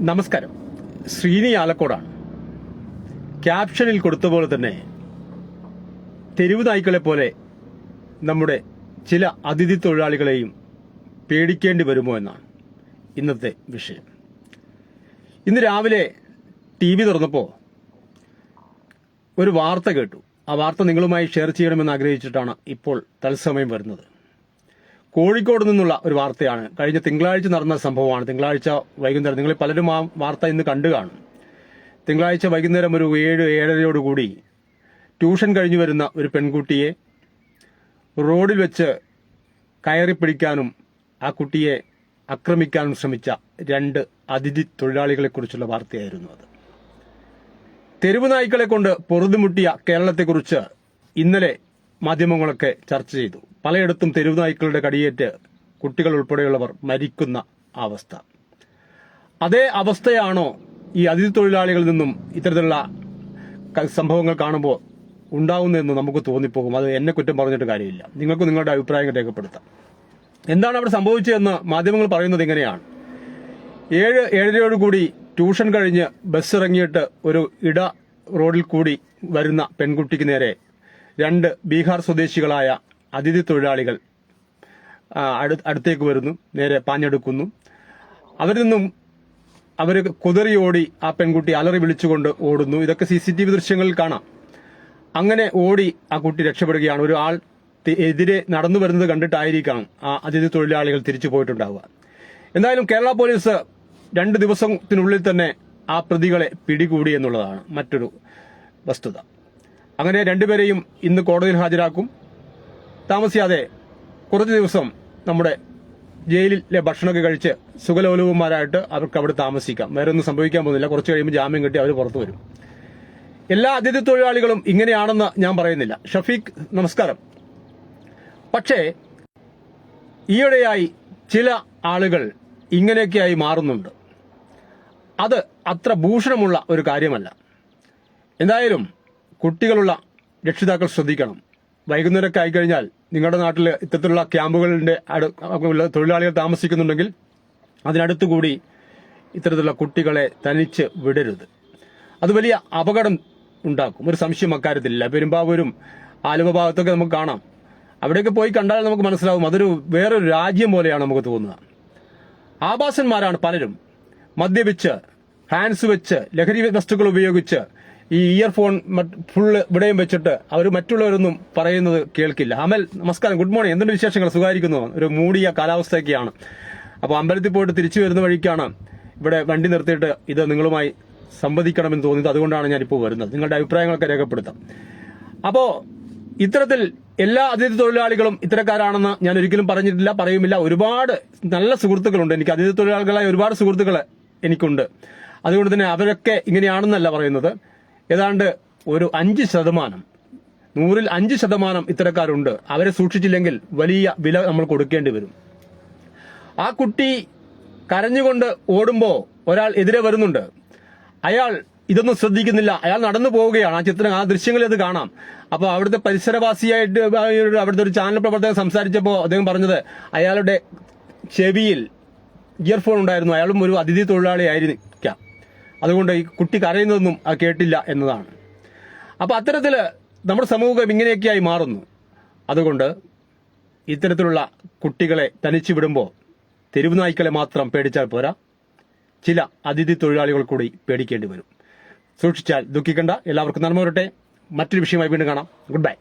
നമസ്കാരം. ശ്രീനി ആലക്കോടാണ്. ക്യാപ്ഷനിൽ കൊടുത്ത പോലെ തന്നെ തെരുവ് നായ്ക്കളെ പോലെ നമ്മുടെ ചില അതിഥി തൊഴിലാളികളെയും പേടിക്കേണ്ടി വരുമോ എന്നാണ് ഇന്നത്തെ വിഷയം. ഇന്ന് രാവിലെ ടി വി തുറന്നപ്പോൾ ഒരു വാർത്ത കേട്ടു. ആ വാർത്ത നിങ്ങളുമായി ഷെയർ ചെയ്യണമെന്ന് ആഗ്രഹിച്ചിട്ടാണ് ഇപ്പോൾ തത്സമയം വരുന്നത്. കോഴിക്കോട് നിന്നുള്ള ഒരു വാർത്തയാണ്. കഴിഞ്ഞ തിങ്കളാഴ്ച നടന്ന സംഭവമാണ്. തിങ്കളാഴ്ച വൈകുന്നേരം നിങ്ങൾ പലരും ആ വാർത്ത ഇന്ന് കണ്ടു കാണും. തിങ്കളാഴ്ച വൈകുന്നേരം ഒരു ഏഴ് ഏഴരയോടുകൂടി ട്യൂഷൻ കഴിഞ്ഞു വരുന്ന ഒരു പെൺകുട്ടിയെ റോഡിൽ വെച്ച് കയറി പിടിക്കാനും ആ കുട്ടിയെ ആക്രമിക്കാനും ശ്രമിച്ച രണ്ട് അതിഥി തൊഴിലാളികളെക്കുറിച്ചുള്ള വാർത്തയായിരുന്നു അത്. തെരുവ് നായ്ക്കളെ കൊണ്ട് പൊറുതുമുട്ടിയ കേരളത്തെക്കുറിച്ച് ഇന്നലെ മാധ്യമങ്ങളൊക്കെ ചർച്ച ചെയ്തു. പലയിടത്തും തെരുവ് നായ്ക്കളുടെ കടിയേറ്റ് കുട്ടികൾ ഉൾപ്പെടെയുള്ളവർ മരിക്കുന്ന അവസ്ഥ. അതേ അവസ്ഥയാണോ ഈ അതിഥി തൊഴിലാളികളിൽ നിന്നും ഇത്തരത്തിലുള്ള സംഭവങ്ങൾ കാണുമ്പോൾ ഉണ്ടാവുന്നതെന്ന് നമുക്ക് തോന്നിപ്പോകും. അത് എന്നെ കുറ്റം പറഞ്ഞിട്ട് കാര്യമില്ല. നിങ്ങൾക്ക് നിങ്ങളുടെ അഭിപ്രായങ്ങൾ രേഖപ്പെടുത്താം. എന്താണ് അവിടെ സംഭവിച്ചതെന്ന് മാധ്യമങ്ങൾ പറയുന്നത് ഇങ്ങനെയാണ്. ഏഴ് ഏഴരയോട് കൂടി ട്യൂഷൻ കഴിഞ്ഞ് ബസ് ഇറങ്ങിയിട്ട് ഒരു ഇട റോഡിൽ കൂടി വരുന്ന പെൺകുട്ടിക്ക് നേരെ രണ്ട് ബീഹാർ സ്വദേശികളായ അതിഥി തൊഴിലാളികൾ അടുത്തേക്ക് വരുന്നു നേരെ പാഞ്ഞെടുക്കുന്നു. അവരിൽ നിന്നും അവർ കുതറി ഓടി ആ പെൺകുട്ടി അലറി വിളിച്ചുകൊണ്ട് ഓടുന്നു. ഇതൊക്കെ സി സി ടി വി ദൃശ്യങ്ങളിൽ കാണാം. അങ്ങനെ ഓടി ആ കുട്ടി രക്ഷപ്പെടുകയാണ്. ഒരു ആൾ എതിരെ നടന്നു വരുന്നത് കണ്ടിട്ടായിരിക്കണം ആ അതിഥി തൊഴിലാളികൾ തിരിച്ചു പോയിട്ടുണ്ടാവുക. എന്തായാലും കേരള പോലീസ് രണ്ട് ദിവസത്തിനുള്ളിൽ തന്നെ ആ പ്രതികളെ പിടികൂടി എന്നുള്ളതാണ് മറ്റൊരു വസ്തുത. അങ്ങനെ രണ്ടുപേരെയും ഇന്ന് കോടതിയിൽ ഹാജരാക്കും. താമസിയാതെ കുറച്ച് ദിവസം നമ്മുടെ ജയിലിലെ ഭക്ഷണമൊക്കെ കഴിച്ച് സുഖലോലവന്മാരായിട്ട് അവർക്ക് അവിടെ താമസിക്കാം. വേറെ ഒന്നും സംഭവിക്കാൻ പോകുന്നില്ല. കുറച്ച് കഴിയുമ്പോൾ ജാമ്യം കിട്ടി അവർ പുറത്തു വരും. എല്ലാ അതിഥി തൊഴിലാളികളും ഇങ്ങനെയാണെന്ന് ഞാൻ പറയുന്നില്ല. ഷഫീഖ് നമസ്കാരം. പക്ഷേ ഈയിടെയായി ചില ആളുകൾ ഇങ്ങനെയൊക്കെയായി മാറുന്നുണ്ട്. അത് അത്ര ഭൂഷണമുള്ള ഒരു കാര്യമല്ല. എന്തായാലും കുട്ടികളുള്ള രക്ഷിതാക്കൾ ശ്രദ്ധിക്കണം. വൈകുന്നേരമൊക്കെ ആയിക്കഴിഞ്ഞാൽ നിങ്ങളുടെ നാട്ടിൽ ഇത്തരത്തിലുള്ള ക്യാമ്പുകളുടെ തൊഴിലാളികൾ താമസിക്കുന്നുണ്ടെങ്കിൽ അതിനടുത്തുകൂടി ഇത്തരത്തിലുള്ള കുട്ടികളെ തനിച്ച് വിടരുത്. അത് വലിയ അപകടം ഉണ്ടാക്കും. ഒരു സംശയം അക്കാര്യത്തിലില്ല. പെരുമ്പാവൂരും ആലുവ ഭാഗത്തൊക്കെ നമുക്ക് കാണാം. അവിടെയൊക്കെ പോയി കണ്ടാൽ നമുക്ക് മനസ്സിലാവും. അതൊരു വേറൊരു രാജ്യം പോലെയാണ് നമുക്ക് തോന്നുക. ആഭാസന്മാരാണ് പലരും. മദ്യപിച്ച് ഹാൻസ് വെച്ച് ലഹരി വസ്തുക്കൾ ഉപയോഗിച്ച് ഈ ഇയർഫോൺ ഫുള്ള് ഇവിടെയും വെച്ചിട്ട് അവർ മറ്റുള്ളവരൊന്നും പറയുന്നത് കേൾക്കില്ല. അമൽ നമസ്കാരം. ഗുഡ് മോർണിംഗ് എന്തുണ്ട് വിശേഷങ്ങൾ? സുഖമായിരിക്കുന്നു? ഒരു മൂടിയ കാലാവസ്ഥയൊക്കെയാണ്. അപ്പോൾ അമ്പലത്തിൽ പോയിട്ട് തിരിച്ചു വരുന്ന വഴിക്കാണ് ഇവിടെ വണ്ടി നിർത്തിയിട്ട് ഇത് നിങ്ങളുമായി സംവദിക്കണമെന്ന് തോന്നിയത്. അതുകൊണ്ടാണ് ഞാനിപ്പോൾ വരുന്നത്. നിങ്ങളുടെ അഭിപ്രായങ്ങളൊക്കെ രേഖപ്പെടുത്താം. അപ്പോൾ ഇത്തരത്തിൽ എല്ലാ അതിഥി തൊഴിലാളികളും ഇത്തരക്കാരാണെന്ന് ഞാൻ ഒരിക്കലും പറഞ്ഞിട്ടില്ല പറയുമില്ല. ഒരുപാട് നല്ല സുഹൃത്തുക്കളുണ്ട് എനിക്ക്. അതിഥി തൊഴിലാളികളായ ഒരുപാട് സുഹൃത്തുക്കൾ എനിക്കുണ്ട്. അതുകൊണ്ട് തന്നെ അവരൊക്കെ ഇങ്ങനെയാണെന്നല്ല പറയുന്നത്. ഏതാണ്ട് ഒരു അഞ്ച് ശതമാനം നൂറിൽ അഞ്ച് ശതമാനം ഇത്തരക്കാരുണ്ട്. അവരെ സൂക്ഷിച്ചില്ലെങ്കിൽ വലിയ വില നമ്മൾ കൊടുക്കേണ്ടി വരും. ആ കുട്ടി കരഞ്ഞുകൊണ്ട് ഓടുമ്പോൾ ഒരാൾ എതിരെ വരുന്നുണ്ട്. അയാൾ ഇതൊന്നും ശ്രദ്ധിക്കുന്നില്ല. അയാൾ നടന്നു പോവുകയാണ്. ആ ചിത്രം ആ ദൃശ്യങ്ങളിൽ അത് കാണാം. അപ്പൊ അവിടുത്തെ പരിസരവാസിയായിട്ട് അവിടുത്തെ ഒരു ചാനൽ പ്രവർത്തകൻ സംസാരിച്ചപ്പോൾ അദ്ദേഹം പറഞ്ഞത് അയാളുടെ ചെവിയിൽ ഇയർഫോൺ ഉണ്ടായിരുന്നു. അയാളും ഒരു അതിഥി തൊഴിലാളി ആയിരിക്കാം അതുകൊണ്ട് ഈ കുട്ടി കരയുന്നതൊന്നും കേട്ടില്ല എന്നതാണ്. അപ്പോൾ അത്തരത്തിൽ നമ്മുടെ സമൂഹം ഇങ്ങനെയൊക്കെയായി മാറുന്നു. അതുകൊണ്ട് ഇത്തരത്തിലുള്ള കുട്ടികളെ തനിച്ചു വിടുമ്പോൾ തെരുവ് നായ്ക്കളെ മാത്രം പേടിച്ചാൽ പോരാ. ചില അതിഥി തൊഴിലാളികൾ കൂടി പേടിക്കേണ്ടി വരും. സൂക്ഷിച്ചാൽ ദുഃഖിക്കണ്ട. എല്ലാവർക്കും നന്മ വരട്ടെ. മറ്റൊരു വിഷയമായി വീണ്ടും കാണാം. Good bye